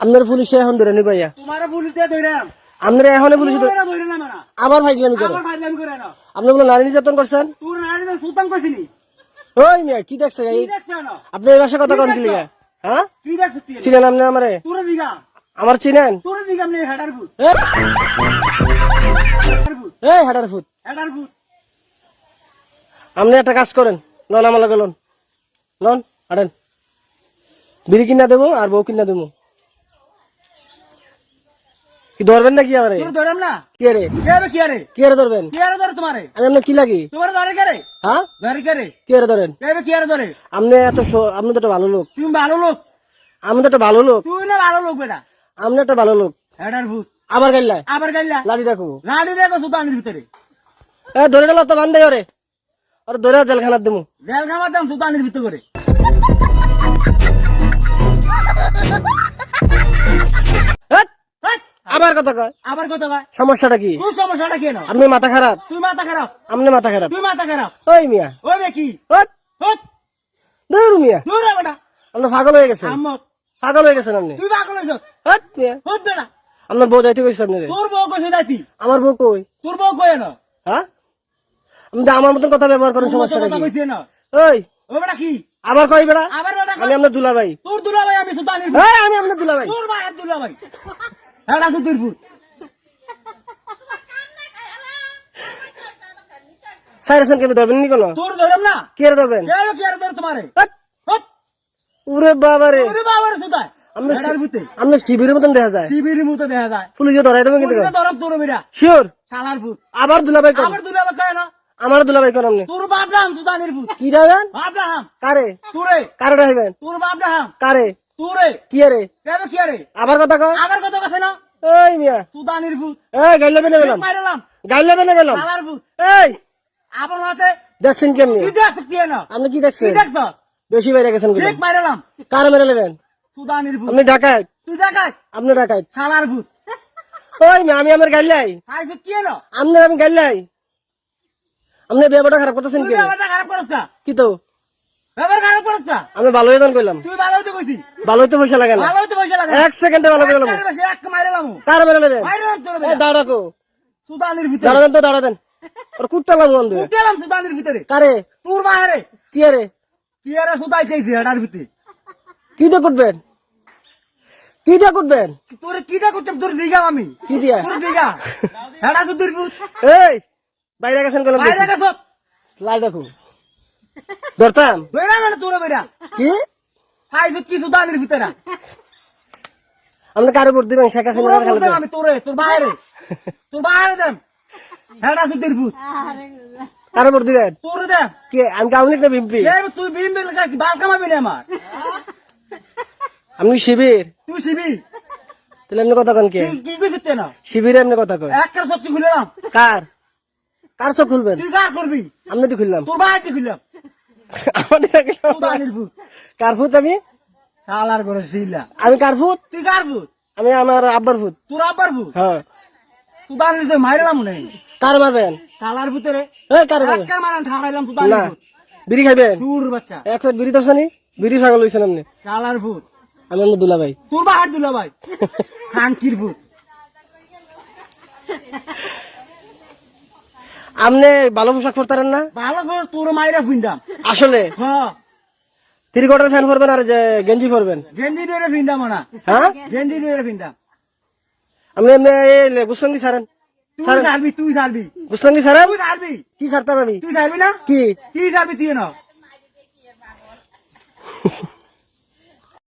আপনার পুলিশে এখন ধরে নি ভাইয়া। তোমার পুলিশ আপনার এখন পুলিশে আবার ফাইজলামি করে আপনি বলে নারী নির্যাতন করছেন? ওই মিয়া কি দেখছে? আপনি এই ভাষা কথা কন হ্যাঁ? চিনেন আপনি আমারে? আমার চিনেন? এই হেডার ফুট আপনি একটা কাজ করেন। লন আমার লগে লন। লন হাঁটেন। বিড়ি কিনা দেবো আর বউ কিনা দেবো। কি ধরবেন নাকি আমারে তোর ধরাম না। কি রে কে বে কি আরে? কি রে ধরবেন? কি আরে ধরে তোমারে? আমি আপনার কি লাগি? তোমার ধরে কে রে? হ্যাঁ? ধরে কে রে? কি রে ধরেন? কে বে কি আরে ধরে? আপনি এত আপনি তো একটা ভালো লোক। তুমি ভালো লোক। আমি তো একটা ভালো লোক। তুই না ভালো লোক বেটা। আপনি একটা ভালো লোক। হেডার ফুট আবার গাইলাই আবার গাইলা। লাঠি রাখব লাড়ি রেখো সুতানির ভিতরে। এ ধরে গেল তো বান্ধে ওরে। আর ধরে জেলখানার দেবো জেল খামার দাম সুতানির ভিতরে করে। আবার কথা কয়? আবার কত ভাই সমস্যাটা কি? তুই সমস্যাটা কেন আপনি মাথা খারাপ? তুই মাথা খারাপ? আপনি মাথা খারাপ? তুই মাথা খারাপ? ওই মিয়া। ওই কি? দূর মিয়া। দূর বেটা আপনি পাগল হয়ে গেছেন। পাগল হয়ে গেছেন আপনি। তুই পাগল মিয়া। হট বেটা। আপনার বউ যাইতে কইছে আপনি তোর বউ কইছে যাইতি। আমার বউ কই? তোর বউ কই না হ্যাঁ? আপনি তো আমার মতন কথা ব্যবহার করেন সমস্যাটা কথা কি? না ওই। ও বেটা কি? আবার কই বেড়া আমি আপনার দুলা ভাই তোর দুলা ভাই আমি সুতানির হ্যাঁ আমি আপনার দুলা ভাই তোর ভাই দুলা এটা ফুট কেন ধরবেন নি কোনো? তোর ধরম না। কে ধরবেন? কে বে ধর তোমারে? হেৎ, বাবা রে ওরে বাবার সুতায় আমরা আমরা শিবিরের মতন দেখা যায়। শিবিরের মতো দেখা যায়। পুলিশে ধরাই দেবেন কিন্তু তোর শিওর? শালার আবার দুলা ভাই কোন আবার দুলা ভাই কয় না। আমার দুলা ভাই কোন তোর বাপ রাম কি বাপ রাম। কারে? তোরে। কারে তোর বাপ রাম। কারে? তোরে? কি রে কে কি আরে আবার কথা কয়? আবার কত কথা না? এই মিয়া। সুতানির ফুট এই গাইলে বেনে গেলাম। মাইরালাম গাইলে বেনে গেলাম। শালার ফুট এই। আবার হাতে দেখছেন কেমনি? কি দেখ কি না? আপনি কি কি দেখছ? বেশি বাইরে গেছেন ঠিক মাইরালাম কারে মেরে নেবেন? সুতানির ফুট আপনি ঢাকায় তুই দেখাই আপনি ঢাকায় শালার ফুট ওই মিয়া আমি আমার গাইলাই হাই কি না? আপনি আমি গাইলাই আপনি ব্যবহারটা খারাপ করতেছেন কি ব্যাপারটা খারাপ করছ কি তো? ব্যাপার খারাপ করছ না। আমি ভালো হয়ে কইলাম তুই ভালো হইতে কইছি ভালো হইতে পয়সা লাগে না। ভালো হইতে পয়সা লাগে এক সেকেন্ডে ভালো করে নেব। বেশি এক মাইরালাম কারে মেরে এই দাঁড়া রাখো সুতানির ভিতরে। দাঁড়া দেন তো দাঁড়া দেন। ওর কুটটা উঠেলাম সুতানির ভিতরে। কারে? তোর মায়েরে কি রে? কি আরে সুতাইতে হেডার ভিতরে? কি দিয়ে কুটবেন? কি দিয়ে কুটবেন? তোর কিটা করতাম তোর দিঘা আমি কি দিয়া? তোর দিঘা। হেডা ফুট এই বাইরে গেছেন কলম বাইরে গেছ। লাই রাখো ধরতাম? বেড়া মানে তোর বেড়া। কি? হাই কি সুতানির ভিতরে? আপনি কারে ভোট দিবেন শেখ হাসিনা আমি তোরে তোর বাইরে। তোর বাইরে দেম। হেডা সুতির ফুট কারে ভোট দিবেন তোর দেম। কি আমি লীগ না বিএনপি তুই বিম বিল কি বাল কামাবি না আমার? আমি শিবির। তুই শিবি তাহলে এমনি কথা কন কে? কি কইছিস না? শিবিরে এমনি কথা কয়। একটা সত্যি খুললাম। কার? কার চোখ খুলবেন? তুই কার করবি আমি তো খুললাম। তোর বাইরে খুললাম। আমাদের রাখলাম। সুতানির ফুট কার ফুট আমি? শালার করে শিলা। আমি তুই আমি আমার আব্বার ফুট তোর আব্বার ফুট হ্যাঁ। সুতানির যে মাইরালাম নেই। কার মারবেন শালার ভিতরে এই কার মারবেন একটা মারান ঠাড়াইলাম সুতানির না। বিড়ি খাইবেন সুর বাচ্চা। এক প্লেট বিড়ি দর্শানি বিড়ি পাগল হয়েছেন আপনি শালার ফুট আমি দুলা ভাই। তোর বাহার দুলা ভাই। খানকির আপনি ভালো পোশাক পরতারেন না? ভালো করে তোর মাইরা ফিন্দাম আসলে? হ্যাঁ। থ্রি কোয়ার্টার ফ্যান পরবেন আর যে গেঞ্জি পরবেন? গেঞ্জি ডুয়ে ফিন্দাম না হ্যাঁ? গেঞ্জি ডুয়ে ফিন্দাম আপনি এমনি এই গুসলঙ্গি সারেন। তুই তুই ছাড়বি গুসলঙ্গি সারেন? তুই ছাড়বি কি সারতাম আমি তুই ছাড়বি না? কি? কি ছাড়বি তুই না